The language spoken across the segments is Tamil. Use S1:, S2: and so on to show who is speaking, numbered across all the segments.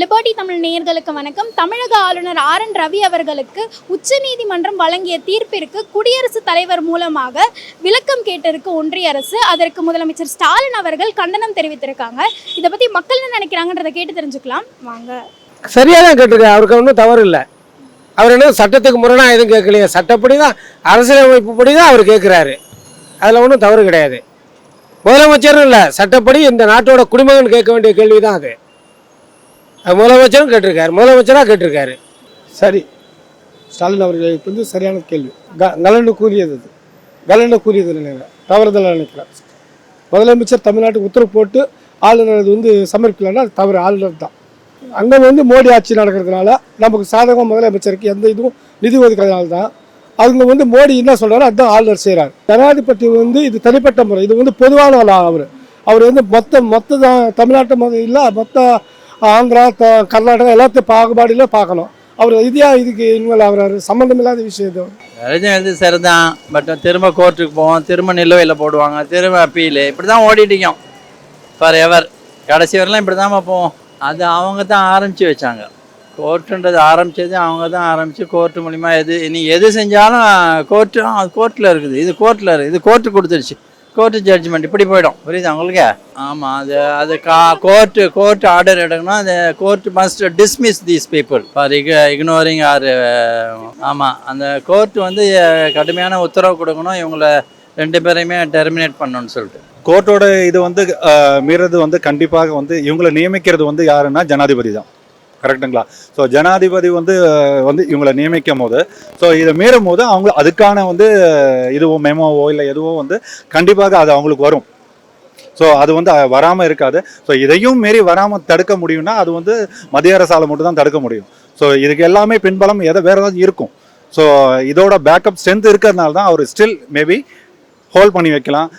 S1: லிபர்டி தமிழ் நேயர்களுக்கு வணக்கம். தமிழக ஆளுநர் ஆர் என் ரவி அவர்களுக்கு உச்சநீதிமன்றம் வழங்கிய தீர்ப்பிற்கு குடியரசுத் தலைவர் மூலமாக விளக்கம் கேட்டிருக்கு ஒன்றிய அரசு. அதற்கு முதலமைச்சர் ஸ்டாலின் அவர்கள் கண்டனம் தெரிவித்திருக்காங்க. இதை பற்றி மக்கள் என்ன நினைக்கிறாங்கன்றதை கேட்டு தெரிஞ்சுக்கலாம். வாங்க.
S2: சரியாக தான் கேட்டிருக்கேன் அவருக்கு ஒன்றும் தவறு இல்லை. அவர் என்ன சட்டத்துக்கு முரணாக எதுவும் கேட்கலையே. சட்டப்படி தான் அரசியலமைப்பு படி தான் அவர் கேட்குறாரு. அதில் ஒன்றும் தவறு கிடையாது. முதலமைச்சரும் இல்லை. சட்டப்படி இந்த நாட்டோட குடிமகன் கேட்க வேண்டிய கேள்வி தான் அது. முதலமைச்சரும் கேட்டிருக்காரு. முதலமைச்சராக கேட்டிருக்காரு.
S3: சரி. ஸ்டாலின் அவர்களுக்கு வந்து சரியான கேள்வி. க கலண்டு கூறியது அது. கலண்டு கூறியது நினைக்கிறேன் தவறுதலாக நினைக்கிறேன் முதலமைச்சர் தமிழ்நாட்டுக்கு உத்தரவு போட்டு ஆளுநர் அது வந்து சமர்ப்பிக்கலன்னா அது தவறு. ஆளுநர் தான். அங்கே வந்து மோடி ஆட்சி நடக்கிறதுனால நமக்கு சாதகம் முதலமைச்சருக்கு எந்த இதுவும் நிதி ஒதுக்கிறதுனால தான் அவங்க வந்து மோடி என்ன சொல்கிறாரோ அதுதான் ஆளுநர் செய்கிறார் ஜனாதிபதி வந்து இது தனிப்பட்ட முறை. இது வந்து பொதுவான அவர். அவர் வந்து மொத்த மொத்த தான் தமிழ்நாட்டு இல்லை மொத்த ஆந்திரா கர்நாடகா எல்லாத்தையும் பாகுபாடியில் பார்க்கணும் அவர் இந்தியா இதுக்கு இன்வால்வ் ஆகிறாரு. சம்மந்தம் இல்லாத விஷயம் இது.
S4: எழுதும் சரிதான். பட் திரும்ப கோர்ட்டுக்கு போவோம். திரும்ப நிலுவையில் போடுவாங்க. திரும்ப அப்பீல் இப்படி தான் ஓடிட்டிக்கும் ஃபார் எவர் கடைசி வரலாம் இப்படி தான் போவோம். அது அவங்க தான் ஆரம்பித்து வச்சாங்க. கோர்ட்டுன்றது ஆரம்பித்தது அவங்க தான் ஆரம்பித்து கோர்ட்டு மூலிமா எது நீ எது செஞ்சாலும் கோர்ட்டு கோர்ட்டில் இருக்குது. இது கோர்ட்டில் இருக்குது. இது கோர்ட்டு கொடுத்துருச்சு. கோர்ட்டு ஜட்ஜ்மெண்ட் இப்படி போயிடும். புரியுதா உங்களுக்கு? ஆமாம் அது அது கா கோர்ட்டு கோர்ட் ஆர்டர் எடுக்கணும் அந்த court must dismiss these people for இக இக்னோரிங் ஆர் ஆமாம் அந்த கோர்ட் வந்து கடுமையான உத்தரவு கொடுக்கணும். இவங்கள ரெண்டு பேரையுமே டெர்மினேட் பண்ணணும்னு சொல்லிட்டு.
S5: கோர்ட்டோட இது வந்து மீறது வந்து கண்டிப்பாக வந்து இவங்களை நியமிக்கிறது வந்து யாருன்னா ஜனாதிபதி தான். கரெக்டுங்களா? ஸோ ஜனாதிபதி வந்து வந்து இவங்களை நியமிக்கும் போது ஸோ இதை மீறும் போது அவங்க அதுக்கான வந்து இதுவோ மெமோவோ இல்லை எதுவோ வந்து கண்டிப்பாக அது அவங்களுக்கு வரும். ஸோ அது வந்து வராமல் இருக்காது. ஸோ இதையும் மீறி வராமல் தடுக்க முடியும்னா அது வந்து மத்திய அரசால் மட்டும் தான் தடுக்க முடியும். ஸோ இதுக்கு எல்லாமே பின்பலம் எதை வேறு ஏதாவது இருக்கும். ஸோ இதோட பேக்கப் ஸ்ட்ரென்த் இருக்கிறதுனால தான் அவர் ஸ்டில் மேபி ஹோல்ட் பண்ணி வைக்கலாம்.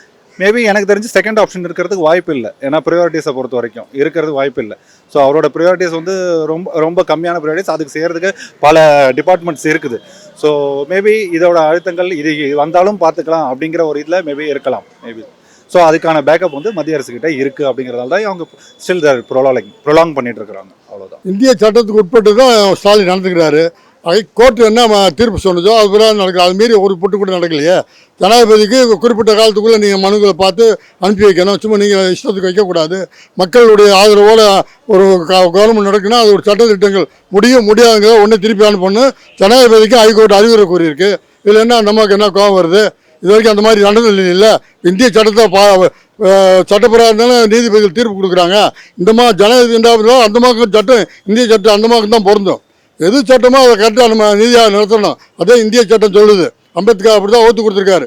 S5: மேபி எனக்கு தெரிஞ்சு செகண்ட் ஆப்ஷன் இருக்கிறதுக்கு வாய்ப்பு இல்லை. ஏன்னா ப்ரியாரிட்டிஸை பொறுத்த வரைக்கும் இருக்கிறதுக்கு வாய்ப்பு இல்லை. ஸோ அவரோட ப்ரியாரிட்டிஸ் வந்து ரொம்ப ரொம்ப கம்மியான ப்ரியாரிட்டிஸ் அதுக்கு செய்கிறதுக்கு பல டிபார்ட்மெண்ட்ஸ் இருக்குது. ஸோ மேபி இதோட அழுத்தங்கள் இது வந்தாலும் பார்த்துக்கலாம் அப்படிங்கிற ஒரு இதில் மேபி இருக்கலாம். மேபி ஸோ அதுக்கான பேக்கப் வந்து மத்திய அரசுக்கிட்ட இருக்குது அப்படிங்கிறதால தான் அவங்க ஸ்டில் ப்ரொலாங் ப்ரொலாங் பண்ணிட்டு இருக்கிறாங்க. அவ்வளோதான்
S6: இந்திய சட்டத்துக்கு உட்பட்டு தான் ஸ்டாலின் நடந்துக்கிறாரு. கோர்ட்டு என்ன தீர்ப்பு சொன்னதோ அது பிறகு நடக்குது. அது மீறி ஒரு பொட்டு கூட நடக்கலையே. ஜனாதிபதிக்கு குறிப்பிட்ட காலத்துக்குள்ளே நீங்கள் மனுக்களை பார்த்து அனுப்பி வைக்கணும். சும்மா நீங்கள் இஷ்டத்துக்கு வைக்கக்கூடாது. மக்களுடைய ஆதரவோடு ஒரு கவர்மெண்ட் நடக்குன்னா அது ஒரு சட்டத்திட்டங்கள் முடியும் முடியாதுங்க ஒன்று திருப்பி அனுப்பணும். ஜனாதிபதிக்கு ஹைகோர்ட் அறிவுரை கூறியிருக்கு. இதில் என்ன நமக்கு என்ன கோபம் வருது? இது வரைக்கும் அந்த மாதிரி நடந்தது இல்லை இந்திய சட்டத்தை பா அஹ் நீதிபதிகள் தீர்ப்பு கொடுக்குறாங்க. இந்த மாதிரி ஜனாதிபதி இருந்தாலும் அந்த மாதிரி சட்டம் இந்திய சட்டம் அந்த மாதிரி தான் பொருந்தும். எது சட்டமோ அதை கரெக்டாக நம்ம நீதியாக நடத்தணும். அதே இந்திய சட்டம் சொல்லுது. அம்பேத்கர் அப்படி தான் ஓத்து கொடுத்துருக்காரு.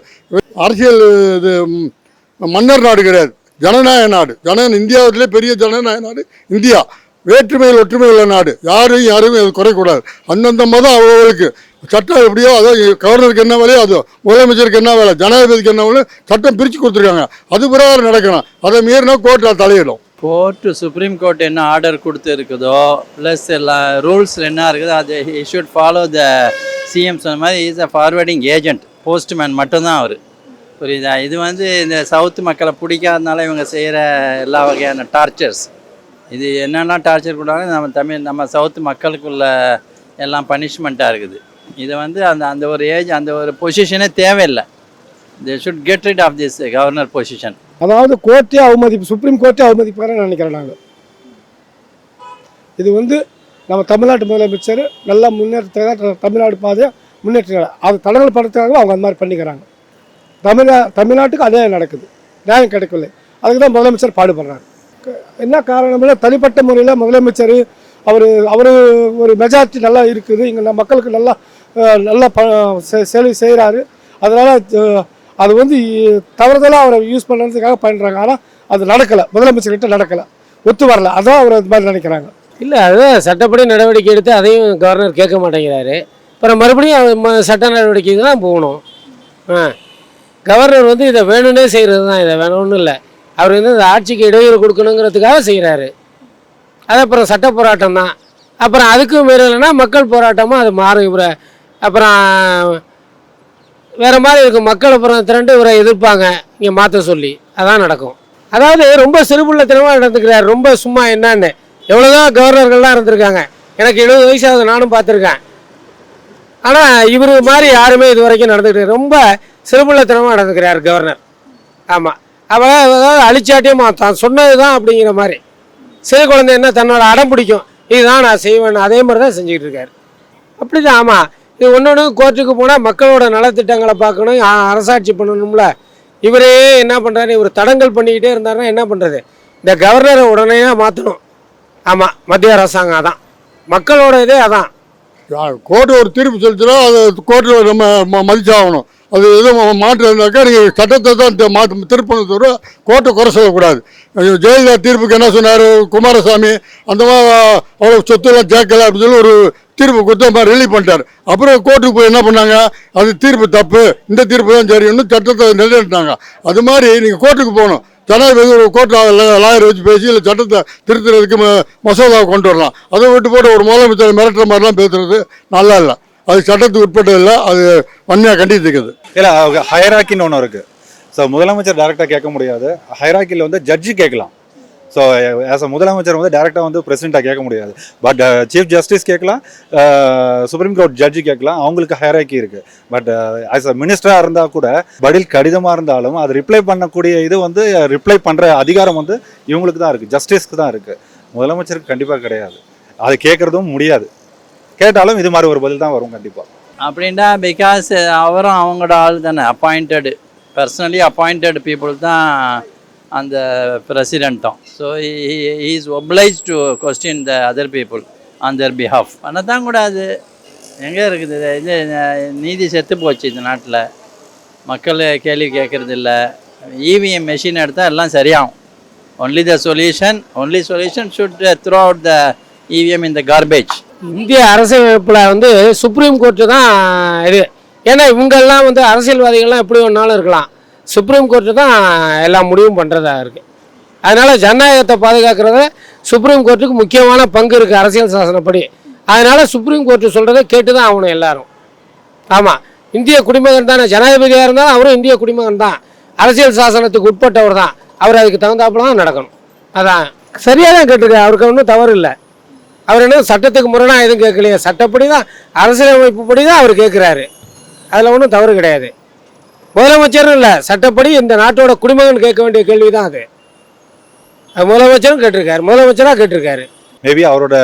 S6: அரசியல் இது மன்னர் நாடு கிடையாது. ஜனநாயக நாடு. ஜன இந்தியாவிலே பெரிய ஜனநாயக நாடு. இந்தியா. வேற்றுமையில் ஒற்றுமை உள்ள நாடு. யாரும் யாரையும் அது குறைக்கூடாது அந்தந்த மதம் அவர்களுக்கு சட்டம் எப்படியோ அதாவது கவர்னருக்கு என்ன வேலையோ அது முதலமைச்சருக்கு என்ன வேலை ஜனாதிபதிக்கு என்ன வேலை சட்டம் பிரித்து கொடுத்துருக்காங்க. அது பிரகாரம் நடக்கணும். அதை மீறினா கோர்ட்டில் தலையிடும்.
S4: கோர்ட்டு சுப்ரீம் கோர்ட் என்ன ஆர்டர் கொடுத்து இருக்குதோ ப்ளஸ் எல்லா ரூல்ஸில் என்ன இருக்குதோ அது he should follow the CM சொன்ன மாதிரி is a forwarding agent postman மட்டும்தான் அவர். புரியுதா? இது வந்து இந்த சவுத் மக்களை பிடிக்காதனால இவங்க செய்கிற எல்லா வகையான டார்ச்சர்ஸ் இது என்னெல்லாம் டார்ச்சர் கொடுத்தாலும் நம்ம தமிழ் நம்ம சவுத் மக்களுக்குள்ள எல்லாம் பனிஷ்மெண்ட்டாக இருக்குது. இது வந்து அந்த அந்த ஒரு ஏஜ் அந்த ஒரு பொசிஷனே தேவையில்லை. They should get rid of this governor position
S3: அதாவது கோர்ட்டே அவமதிப்பு சுப்ரீம் கோர்ட்டே அவமதிப்பாருன்னு நினைக்கிறேன் நாங்கள் இது வந்து நம்ம தமிழ்நாட்டு முதலமைச்சர் நல்லா முன்னேற்றத்துக்காக தமிழ்நாடு பாதையை முன்னேற்ற அது தடங்கள் படுறதுக்காக அவங்க அந்த மாதிரி பண்ணிக்கிறாங்க. தமிழா தமிழ்நாட்டுக்கு அதே நடக்குது. நியாயம் கிடைக்கவில்லை. அதுக்கு தான் முதலமைச்சர் பாடுபடுறாங்க என்ன காரணம்னா தனிப்பட்ட முறையில் முதலமைச்சர் அவர் அவர் ஒரு மெஜாரிட்டி நல்லா இருக்குது. இங்கே மக்களுக்கு நல்லா நல்லா ப செ- சேவை செய்கிறாரு அதனால் அது வந்து தவறுதலாக அவரை யூஸ் பண்ணுறதுக்காக பண்ணுறாங்க ஆனால் அது நடக்கலை. முதலமைச்சர்கிட்ட நடக்கலை. ஒத்து வரல. அதான் அவர் அது மாதிரி நினைக்கிறாங்க.
S2: இல்லை அதுதான் சட்டப்படி நடவடிக்கை எடுத்து அதையும் கவர்னர் கேட்க மாட்டேங்கிறாரு. அப்புறம் மறுபடியும் அவர் ம- சட்ட நடவடிக்கைக்கு தான் போகணும். ஆ. கவர்னர் வந்து இதை வேணும்னே செய்கிறது தான். இதை வேணும்னு இல்லை. அவர் வந்து இந்த ஆட்சிக்கு இடையூறு கொடுக்கணுங்கிறதுக்காக செய்கிறாரு அது அப்புறம் சட்ட போராட்டம் தான். அப்புறம் அதுக்கும் மீறலைன்னா மக்கள் போராட்டமாக அது மாறும். இப்போ அப்புறம் வேறு மாதிரி இருக்கும் மக்கள் அப்புறம் திரண்டு இவரை எதிர்ப்பாங்க. இங்கே மாற்ற சொல்லி. அதான் நடக்கும். அதாவது ரொம்ப சிறுபுள்ளத்தனமாக நடந்துக்கிறார். ரொம்ப சும்மா என்னன்னு. எவ்வளோதான் கவர்னர்கள்லாம் இருந்திருக்காங்க. எனக்கு எழுபது வயசாகுது நானும் பார்த்துருக்கேன். ஆனால் இவர் மாதிரி யாருமே இது வரைக்கும் நடந்துக்கிட்டு ரொம்ப சிறுபுள்ளத்தனமாக நடந்துக்கிறார் கவர்னர். ஆமாம் அவள் அதாவது அழிச்சாட்டியமாக தான் சொன்னது தான் அப்படிங்கிற மாதிரி. சிறு குழந்தை என்ன தன்னோட அடம் பிடிக்கும். இதுதான் நான் செய்வேன் அதே மாதிரி தான் செஞ்சுக்கிட்டு இருக்காரு. அப்படி தான் ஆமாம் இது ஒன்று கோர்ட்டுக்கு போனால் மக்களோட நலத்திட்டங்களை பார்க்கணும் அரசாட்சி பண்ணணும்ல. இவரே என்ன பண்ணுறாரு இவர் தடங்கல் பண்ணிக்கிட்டே இருந்தாருன்னா என்ன பண்ணுறது இந்த கவர்னரை உடனே மாற்றணும் ஆமாம் மத்திய அரசாங்கம் அதான். மக்களோட இதே அதான்.
S6: கோர்ட்டு ஒரு தீர்ப்பு சொல்லிச்சுன்னா அது கோர்ட்டில் நம்ம ம- மதிச்சாகணும். அது எதுவும் மாற்றம் இருந்தாக்கா நீங்கள் சட்டத்தை தான் மாற்று திருப்பணும் தவிர கோர்ட்டை குறை சொல்லக்கூடாது. ஜெயலலிதா தீர்ப்புக்கு என்ன சொன்னார்? குமாரசாமி அந்த மாதிரி அவ்வளோ சொத்துலாம் சேர்க்கல அப்படின்னு சொல்லி ஒரு தீர்ப்பு கொடுத்து ரிலீவ் பண்ணிட்டார். அப்புறம் கோர்ட்டுக்கு போய் என்ன பண்ணாங்க? அது தீர்ப்பு தப்பு. இந்த தீர்ப்பு தான் சரின்னு சட்டத்தை நிலைநிறுத்தினாங்க. அது மாதிரி நீங்கள் கோர்ட்டுக்கு போகணும். ஜனாதிபதி ஒரு கோர்ட்டில் லாயர் வச்சு பேசி இல்லை சட்டத்தை திருத்துறதுக்கு ம- மசோதாவை கொண்டு வரலாம். அதை விட்டு போட்டு ஒரு முதலமைச்சர் மிரட்டுற மாதிரிலாம் பேசுறது நல்லா இல்லை. அது சட்டத்துக்கு உட்பட்டது இல்லை அது வன்மையாக கண்டித்துக்குது
S5: இல்லை ஹயராக்கின்னு ஒன்று இருக்குது ஸோ முதலமைச்சர் டேரெக்டாக கேட்க முடியாது. ஹைராக்கியில் வந்து ஜட்ஜி கேட்கலாம். ஸோ ஆஸ் அ முதலமைச்சர் வந்து டேரெக்டாக வந்து பிரசிடெண்ட்டாக கேட்க முடியாது. பட் சீஃப் ஜஸ்டிஸ் கேட்கலாம் சுப்ரீம் கோர்ட் ஜட்ஜி கேட்கலாம் அவங்களுக்கு ஹைராக்கி இருக்குது பட் ஆஸ் அ மினிஸ்டராக இருந்தால் கூட பதில் கடிதமாக இருந்தாலும் அது ரிப்ளை பண்ணக்கூடிய இது வந்து ரிப்ளை பண்ணுற அதிகாரம் வந்து இவங்களுக்கு தான் இருக்குது ஜஸ்டிஸ்க்கு தான் இருக்குது முதலமைச்சருக்கு கண்டிப்பாக கிடையாது. அது கேட்குறதும் முடியாது. கேட்டாலும் இது மாதிரி ஒரு பதில் தான் வரும் கண்டிப்பாக
S4: அப்படின்னா பிகாஸ் அவரும் அவங்களோட ஆள் தானே அப்பாயிண்டடு பர்சனலி அப்பாயிண்டட் பீப்புள் தான் அந்த பிரசிடெண்ட்டும் so is obliged to question the other people on their behalf பண்ணத்தான் கூடாது எங்கே இருக்குது இது? நீதி செத்து போச்சு இந்த நாட்டில். மக்கள் கேள்வி கேட்குறது இல்லை. இவிஎம் மெஷின் எடுத்தால் எல்லாம் சரியாகும். Only the solution only solution should throw out the EVM இந்த கார்பேஜ்
S2: இந்திய அரசியலமைப்பில் வந்து சுப்ரீம் கோர்ட்டு தான் இது. ஏன்னா இவங்கெல்லாம் வந்து அரசியல்வாதிகள்லாம் எப்படி வேணாலும் இருக்கலாம். சுப்ரீம் கோர்ட்டு தான் எல்லா முடிவும் பண்ணுறதா இருக்குது அதனால் ஜனநாயகத்தை பாதுகாக்கிறத சுப்ரீம் கோர்ட்டுக்கு முக்கியமான பங்கு இருக்குது அரசியல் சாசனப்படி. அதனால் சுப்ரீம் கோர்ட்டு சொல்கிறத கேட்டு தான் ஆகணும் எல்லாரும். ஆமாம் இந்திய குடிமகன் தானே. ஜனாதிபதியாக இருந்தாலும் அவரும் இந்திய குடிமகன் தான். அரசியல் சாசனத்துக்கு உட்பட்டவர் தான். அவர் அதுக்கு தகுந்தாப்புல தான் நடக்கணும். அதான். சரியாக தான் கேட்டிருக்காரு. அவருக்கு ஒன்றும் தவறு இல்லை. அவர் என்ன சட்டத்துக்கு முரணாக எதுவும் கேட்கலையே. சட்டப்படி தான் அரசியலமைப்புப்படி தான் அவர் கேட்குறாரு. அதில் ஒன்றும் தவறு கிடையாது. முதலமைச்சரும் இல்லை சட்டப்படி இந்த நாட்டோட குடிமகன் கேட்க வேண்டிய கேள்வி தான் அது முதலமைச்சரும் கேட்டிருக்காரு முதலமைச்சராக கேட்டிருக்காரு.
S5: மேபி அவரோட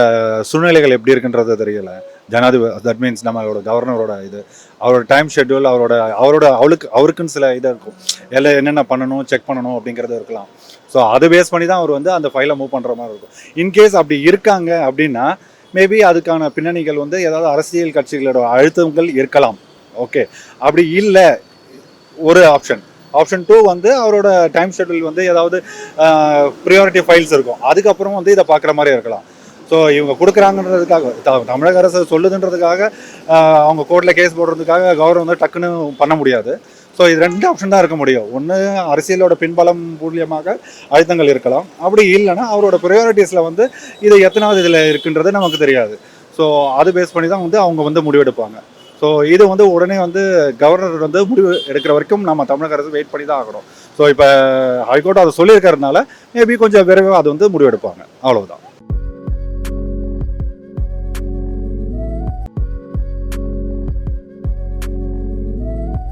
S5: சூழ்நிலைகள் எப்படி இருக்குன்றது தெரியல. ஜனாதிபதி தட் மீன்ஸ் நம்மளோட கவர்னரோட இது அவரோட டைம் ஷெட்யூல் அவரோட அவரோட அவளுக்கு அவருக்குன்னு சில இதாக இருக்கும். எல்லாம் என்னென்ன பண்ணணும் செக் பண்ணணும் அப்படிங்கிறது இருக்கலாம். ஸோ அதை பேஸ் பண்ணி தான் அவர் வந்து அந்த ஃபைலை மூவ் பண்ணுற மாதிரி இருக்கும். இன்கேஸ் அப்படி இருக்காங்க அப்படின்னா மேபி அதுக்கான பின்னணிகள் வந்து ஏதாவது அரசியல் கட்சிகளோட அழுத்தங்கள் இருக்கலாம். ஓகே அப்படி இல்லை ஒரு ஆப்ஷன் ஆப்ஷன் டூ வந்து அவரோட டைம் ஷெட்யூல் வந்து ஏதாவது ப்ரியாரிட்டி ஃபைல்ஸ் இருக்கும். அதுக்கப்புறம் வந்து இதை பார்க்குற மாதிரி இருக்கலாம். ஸோ இவங்க கொடுக்குறாங்கன்றதுக்காக த- தமிழக அரசு சொல்லுதுன்றதுக்காக அவங்க கோர்ட்டில் கேஸ் போடுறதுக்காக கவர்மெண்ட் வந்து டக்குன்னு பண்ண முடியாது. ஸோ இது ரெண்டு ஆப்ஷன் தான் இருக்க முடியும். ஒன்று அரசியலோட பின்பலம் மூலியமாக அழுத்தங்கள் இருக்கலாம். அப்படி இல்லைன்னா அவரோட ப்ரையாரிட்டிஸில் வந்து இது எத்தனாவது இதில் இருக்குன்றது நமக்கு தெரியாது. ஸோ அது பேஸ் பண்ணி தான் வந்து அவங்க வந்து முடிவெடுப்பாங்க ஸோ இது வந்து உடனே வந்து கவர்னர் வந்து முடிவு எடுக்கிற வரைக்கும் நம்ம தமிழக அரசு வெயிட் பண்ணி தான் ஆகணும். ஸோ இப்போ ஹைகோர்ட் அதை சொல்லியிருக்கறதுனால மேபி கொஞ்சம் விரைவாக அது வந்து முடிவெடுப்பாங்க அவ்வளோதான்